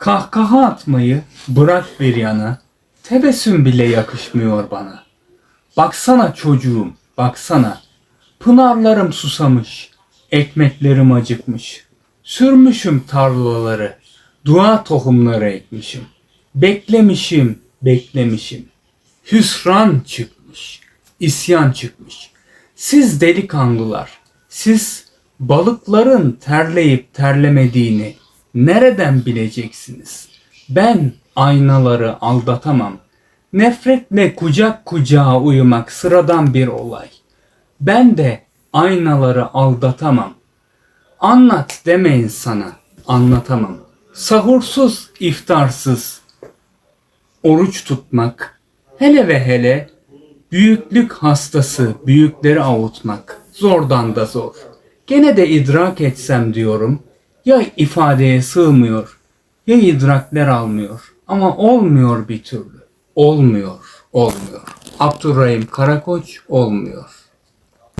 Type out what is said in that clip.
Kahkaha atmayı bırak bir yana, tebessüm bile yakışmıyor bana. Baksana çocuğum, baksana. Pınarlarım susamış, ekmeklerim acıkmış. Sürmüşüm tarlaları, dua tohumları ekmişim. Beklemişim, beklemişim. Hüsran çıkmış, isyan çıkmış. Siz delikanlılar, siz balıkların terleyip terlemediğini nereden bileceksiniz? Ben aynaları aldatamam. Nefretle kucak kucağa uyumak sıradan bir olay. Ben de aynaları aldatamam. Anlat demeyin sana, anlatamam. Sahursuz, iftarsız, oruç tutmak, hele ve hele büyüklük hastası büyükleri avutmak zordan da zor. Gene de idrak etsem diyorum, ya ifadeye sığmıyor, ya idrakler almıyor. Ama olmuyor bir türlü. Olmuyor, olmuyor. Abdurrahim Karakoç olmuyor.